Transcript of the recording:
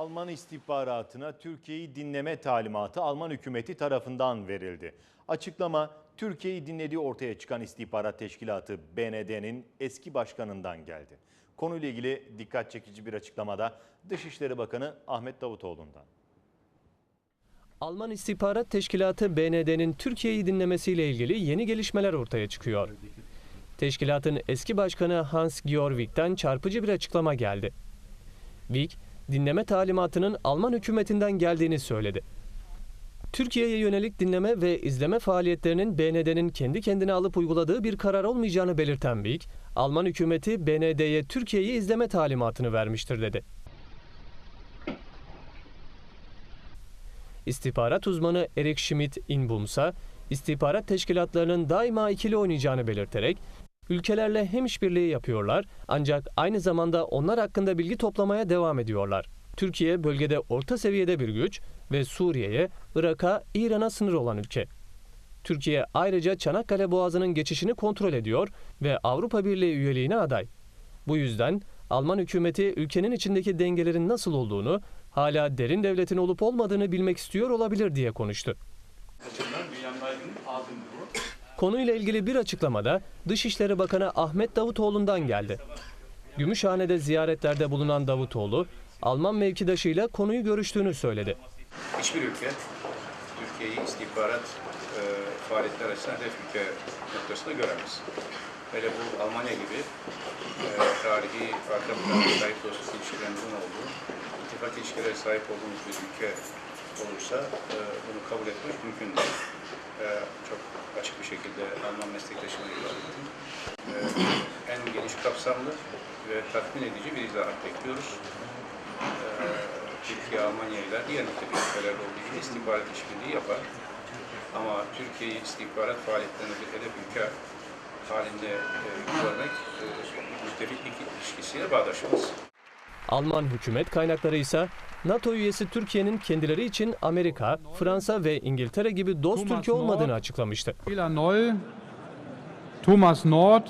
Alman istihbaratına Türkiye'yi dinleme talimatı Alman hükümeti tarafından verildi. Açıklama Türkiye'yi dinlediği ortaya çıkan istihbarat teşkilatı BND'nin eski başkanından geldi. Konuyla ilgili dikkat çekici bir açıklamada Dışişleri Bakanı Ahmet Davutoğlu'ndan. Alman İstihbarat Teşkilatı BND'nin Türkiye'yi dinlemesiyle ilgili yeni gelişmeler ortaya çıkıyor. Teşkilatın eski başkanı Hans Georg Wick'ten çarpıcı bir açıklama geldi. Wick, dinleme talimatının Alman hükümetinden geldiğini söyledi. Türkiye'ye yönelik dinleme ve izleme faaliyetlerinin BND'nin kendi kendine alıp uyguladığı bir karar olmayacağını belirten Wick, Alman hükümeti BND'ye Türkiye'yi izleme talimatını vermiştir dedi. İstihbarat uzmanı Erik Schmidt Inbumsa, istihbarat teşkilatlarının daima ikili oynayacağını belirterek, ülkelerle hem işbirliği yapıyorlar ancak aynı zamanda onlar hakkında bilgi toplamaya devam ediyorlar. Türkiye bölgede orta seviyede bir güç ve Suriye'ye, Irak'a, İran'a sınır olan ülke. Türkiye ayrıca Çanakkale Boğazı'nın geçişini kontrol ediyor ve Avrupa Birliği üyeliğine aday. Bu yüzden Alman hükümeti ülkenin içindeki dengelerin nasıl olduğunu, hala derin devletin olup olmadığını bilmek istiyor olabilir diye konuştu. aydın altındır bu. Konuyla ilgili bir açıklamada Dışişleri Bakanı Ahmet Davutoğlu'ndan geldi. Gümüşhane'de ziyaretlerde bulunan Davutoğlu, Alman mevkidaşıyla konuyu görüştüğünü söyledi. Hiçbir ülke Türkiye'yi istihbarat e, faaliyetler açısından hedef ülke noktasında göremez. Hele bu Almanya gibi e, tarihi arka plana sahip dostluk ilişkilerimizin olduğu, ittifak ilişkilere sahip olduğumuz bir ülke olursa e, bunu kabul etmek mümkün değil. E, çok açık bir şekilde Alman meslektaşıma ifade. E, en geniş kapsamlı ve tatmin edici bir izahat bekliyoruz. Ee, Türkiye, Almanya ile diğer müttefik ülkeler olduğu gibi istihbarat işbirliği yapar. Ama Türkiye'yi istihbarat faaliyetlerine bir hedef ülke halinde e, görmek e, müttefiklik ilişkisiyle bağdaşmaz. Alman hükümet kaynakları ise NATO üyesi Türkiye'nin kendileri için Amerika, Fransa ve İngiltere gibi dost Thomas ülke olmadığını açıklamıştı. Thomas Nord,